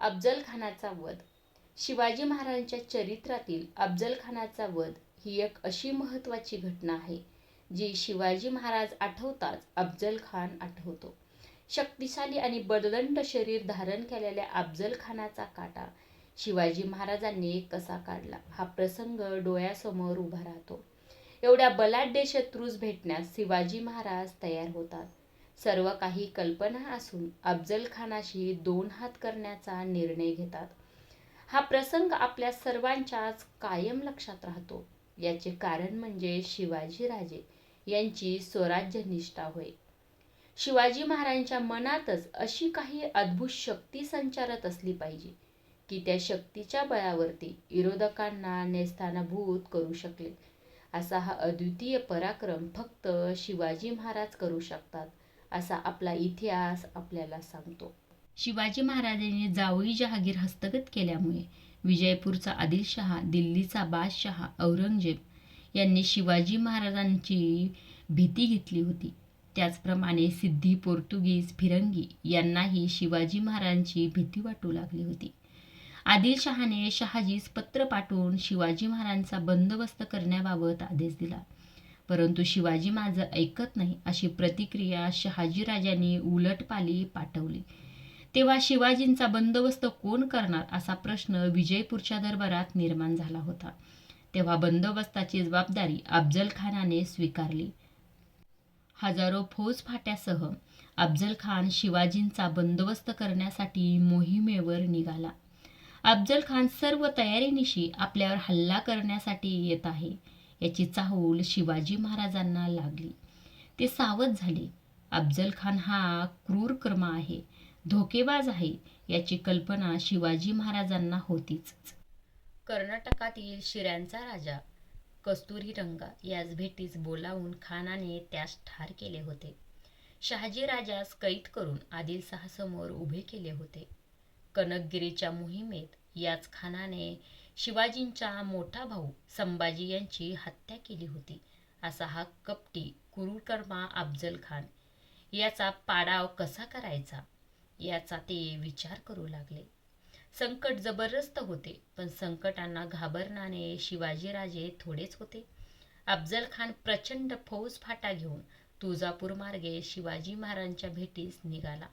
अफजल खानाचा वध. शिवाजी महाराजांच्या चरित्रातील अफजल खानाचा वध ही एक अशी महत्त्वाची घटना आहे जी शिवाजी महाराज आठवताच अफजल खान आठवतो. शक्तिशाली आणि बददंड शरीर धारण केलेल्या अफजल खानाचा काटा शिवाजी महाराजांनी कसा काढला हा प्रसंग डोळ्यासमोर उभा राहतो. एवढ्या बलाढ्य शत्रूस भेटण्यास शिवाजी महाराज तयार होतात. सर्व काही कल्पना असून अफजल खानाशी दोन हात करण्याचा निर्णय घेतात. हा प्रसंग आपल्या सर्वांच्याच कायम लक्षात राहतो. याचे कारण म्हणजे शिवाजीराजे यांची स्वराज्य निष्ठा होय. शिवाजी महाराजांच्या मनातच अशी काही अद्भुत शक्ती संचारत असली पाहिजे की त्या शक्तीच्या बळावरती विरोधकांना नेस्थानभूत करू शकले. असा हा अद्वितीय पराक्रम फक्त शिवाजी महाराज करू शकतात. असा आपला इतिहास आपल्याला सांगतो. शिवाजी महाराजांनी जावळी जहागीर हस्तगत केल्यामुळे विजयपूरचा आदिलशहा दिल्लीचा बादशहा औरंगजेब यांनी शिवाजी महाराजांची भीती घेतली होती. त्याचप्रमाणे सिद्धी पोर्तुगीज फिरंगी यांनाही शिवाजी महाराजांची भीती वाटू लागली होती. आदिलशहाने शहाजीस पत्र पाठवून शिवाजी महाराजांचा बंदोबस्त करण्याबाबत आदेश दिला. परंतु शिवाजी माझं ऐकत नाही अशी प्रतिक्रिया शहाजीराजांनी उलटपाली पाठवली. तेव्हा शिवाजींचा बंदोबस्त कोण करणार असा प्रश्न विजयपूरच्या दरबारात निर्माण झाला होता. तेव्हा बंदोबस्ताची जबाबदारी अफजल खानाने स्वीकारली. हजारो फौजफाट्यासह अफजल खान शिवाजींचा बंदोबस्त करण्यासाठी मोहिमेवर निघाला. अफजल खान सर्व तयारीनिशी आपल्यावर हल्ला करण्यासाठी येत आहे. याची चाहूल शिवाजी महाराजांना लागली. ते सावध झाले. अफजल खान हा क्रूर कर्म आहे. धोकेबाज आहे याची कल्पना शिवाजी महाराजांना होतीच. कर्नाटकातील शिऱ्यांचा राजा कस्तुरी रंगा याच भेटीस बोलावून खानाने त्यास ठार केले होते. शहाजी राजास कैद करून आदिलशहासमोर उभे केले होते. कनकगिरीच्या मोहिमेत याच खानाने शिवाजींचा मोठा भाऊ संभाजी यांची हत्या केली होती असा हा कपटी कुरुकर्मा अफजल खान. याचा पाडाव कसा करायचा याचा ते विचार करू लागले. संकट जबरदस्त होते पण संकटांना घाबरणारे शिवाजीराजे थोडेच होते. अफजल खान प्रचंड फौज फाटा घेऊन तुळजापूर मार्गे शिवाजी महाराजांच्या भेटीस निघाला.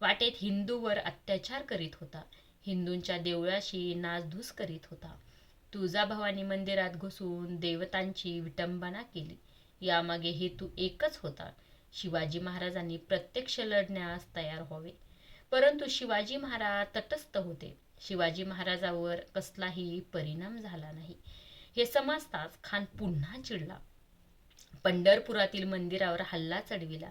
वाटेत हिंदूवर अत्याचार करीत होता. हिंदूंच्या देवळाशी नासधूस करीत होता. तुळजाभवानी मंदिरात घुसून देवतांची विटंबना केली. यामागे हेतू एकच होता. शिवाजी महाराजांनी प्रत्यक्ष लढण्यास तयार व्हावे. परंतु शिवाजी महाराज तटस्थ होते. शिवाजी महाराजावर कसलाही परिणाम झाला नाही. हे समजताच खान पुन्हा चिडला. पंढरपुरातील मंदिरावर हल्ला चढविला.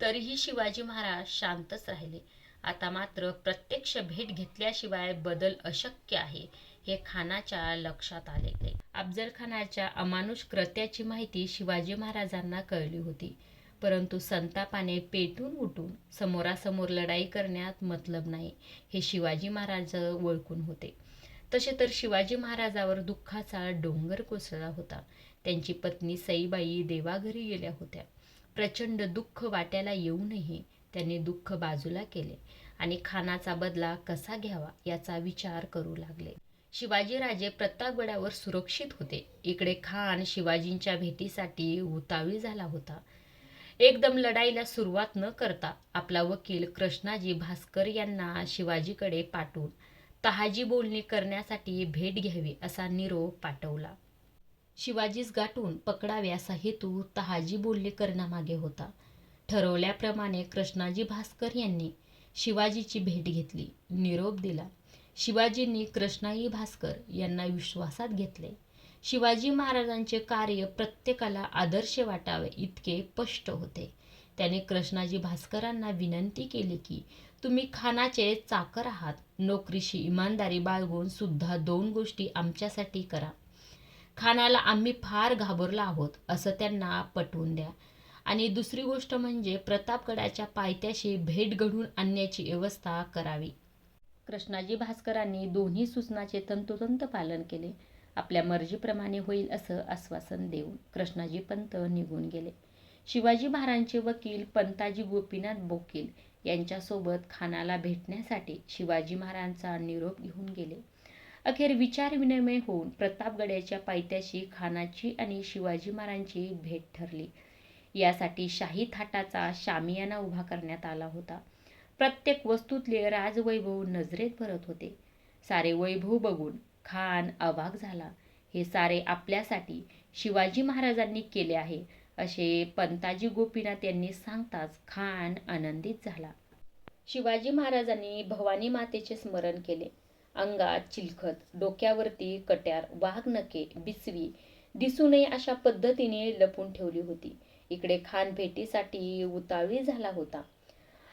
तरीही शिवाजी महाराज शांतच राहिले. आता मात्र प्रत्यक्ष भेट घेतल्याशिवाय बदल अशक्य आहे हे खानाच्या लक्षात आले अफजल खानाच्या अमानुष कृत्याची माहिती शिवाजी महाराजांना कळली होती. परंतु संतापाने पेटून उठून समोरासमोर लढाई करण्यात मतलब नाही हे शिवाजी महाराज ओळखून होते. तसे तर शिवाजी महाराजावर दुःखाचा डोंगर कोसळला होता. त्यांची पत्नी सईबाई देवाघरी गेल्या होत्या. प्रचंड दुःख वाट्याला येऊनही त्यांनी दुःख बाजूला केले आणि खानाचा बदला कसा घ्यावा याचा विचार करू लागले. शिवाजीराजे प्रतापगडावर सुरक्षित होते. इकडे खान शिवाजींच्या भेटीसाठी उतावी झाला होता. एकदम लढाईला सुरुवात न करता आपला वकील कृष्णाजी भास्कर यांना शिवाजीकडे पाठवून तहाजी बोलणी करण्यासाठी भेट घ्यावी असा निरोप पाठवला. शिवाजीस गाठून पकडावे असा हेतू तहाजी बोलणी करण्यामागे होता. ठरवल्याप्रमाणे कृष्णाजी भास्कर यांनी शिवाजीची भेट घेतली निरोप दिला. शिवाजींनी कृष्णाई भास्कर यांना विश्वासात घेतले. शिवाजी महाराजांचे कार्य प्रत्येकाला आदर्श वाटावे इतके स्पष्ट होते. त्याने कृष्णाजी भास्करांना विनंती केली की तुम्ही खानाचे चाकर आहात. नोकरीशी इमानदारी बाळगून सुद्धा दोन गोष्टी आमच्यासाठी करा. खानाला आम्ही फार घाबरलो आहोत असं त्यांना पटवून द्या. आणि दुसरी गोष्ट म्हणजे प्रतापगडाच्या पायथ्याशी भेट घडून आणण्याची व्यवस्था करावी. कृष्णाजी भास्करांनी दोन्ही सूचनाचे तंतोतंत पालन केले. आपल्या मर्जीप्रमाणे होईल असं आश्वासन देऊन कृष्णाजी पंत निघून गेले. शिवाजी महाराजांचे वकील पंताजी गोपीनाथ बोकील यांच्यासोबत खानाला भेटण्यासाठी शिवाजी महाराजांचा निरोप घेऊन गेले. अखेर विचारविनिमय होऊन प्रतापगडाच्या पायथ्याशी खानाची आणि शिवाजी महाराजांची भेट ठरली. यासाठी शाही थाटाचा शामियाना उभा करण्यात आला होता. प्रत्येक वस्तूतले राजवैभव नजरेत भरत होते. सारे वैभव बघून खान अवाक झाला. हे सारे आपल्यासाठी शिवाजी महाराजांनी केले आहे असे पंताजी गोपीनाथ यांनी सांगताच खान आनंदित झाला. शिवाजी महाराजांनी भवानी मातेचे स्मरण केले. अंगात चिलखत डोक्यावरती कट्यार वाघ नके बिसवी दिसू नये अशा पद्धतीने लपून ठेवली होती. इकडे खान भेटीसाठी उतावळी झाला होता.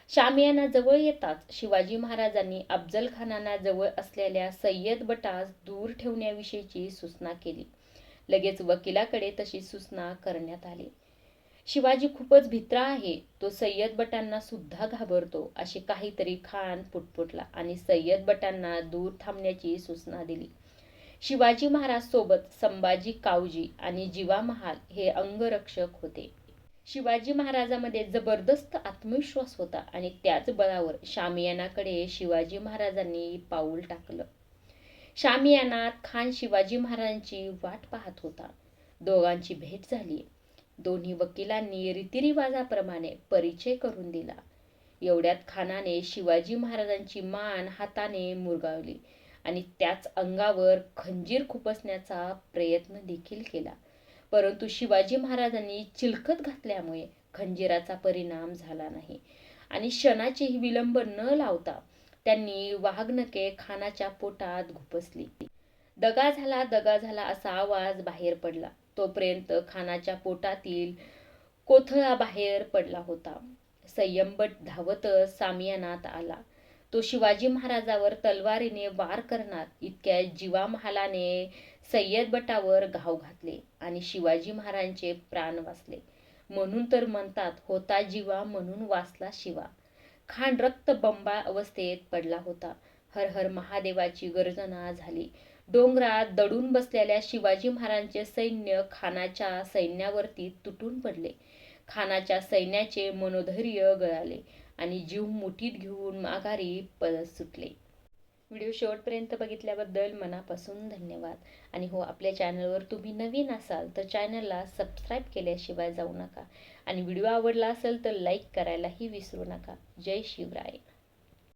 शामियाना जवळ येताच शिवाजी महाराजांनी अफजल खानांना जवळ असलेल्या सय्यद बटास दूर ठेवण्याविषयीची सूचना केली. लगेच वकिलाकडे तशी सूचना करण्यात आली. शिवाजी खूपच भित्र आहे. तो सय्यद बटांना सुद्धा घाबरतो अशी काहीतरी खान पुटपुटला आणि सय्यद बटांना दूर थांबण्याची सूचना दिली. शिवाजी महाराज सोबत संभाजी कावजी आणि जीवा महाल हे अंगरक्षक होते. शिवाजी महाराजांमध्ये जबरदस्त आत्मविश्वास होता आणि त्याच बळावर शामियानाकडे शिवाजी महाराजांनी पाऊल टाकलं. शामियानात खान शिवाजी महाराजांची वाट पाहत होता. दोघांची भेट झाली. दोन्ही वकिलांनी रीतिरिवाजाप्रमाणे परिचय करून दिला. एवढ्यात खानाने शिवाजी महाराजांची मान हाताने मुरगावली आणि त्याच अंगावर खंजीर खुपसण्याचा प्रयत्न देखील केला. परंतु शिवाजी महाराजांनी चिलखत घातल्यामुळे खंजीराचा परिणाम झाला नाही. आणि क्षणाचेही विलंब न लावता त्यांनी वाघनके खानाच्या पोटात घुपसली. दगा झाला दगा झाला असा आवाज बाहेर पडला. तोपर्यंत खानाच्या पोटातील कोथळा बाहेर पडला होता. संयमबट धावतच सामियानात आला. तो शिवाजी महाराजावर तलवारीने वार करणार इतक्या जीवा महालाने सय्यद बटावर घाव घातले आणि शिवाजी महाराजांचे प्राण वाचले. म्हणून तर म्हणतात होता जीवा म्हणून वाचला शिवा. खान रक्त बंबा अवस्थेत पडला होता. हर हर महादेवाची गर्जना झाली. डोंगरात दडून बसलेल्या शिवाजी महाराजांचे सैन्य खानाच्या सैन्यावरती तुटून पडले. खानाच्या सैन्याचे मनोधैर्य गळाले. आणि जीव मुठीत घेऊन माघारी परत सुटले. व्हिडिओ शेवटपर्यंत बघितल्याबद्दल मनापासून धन्यवाद. आणि हो आपल्या चॅनलवर तुम्ही नवीन असाल तर चॅनलला सबस्क्राईब केल्याशिवाय जाऊ नका. आणि व्हिडिओ आवडला असेल तर लाईक करायलाही विसरू नका. जय शिवराय.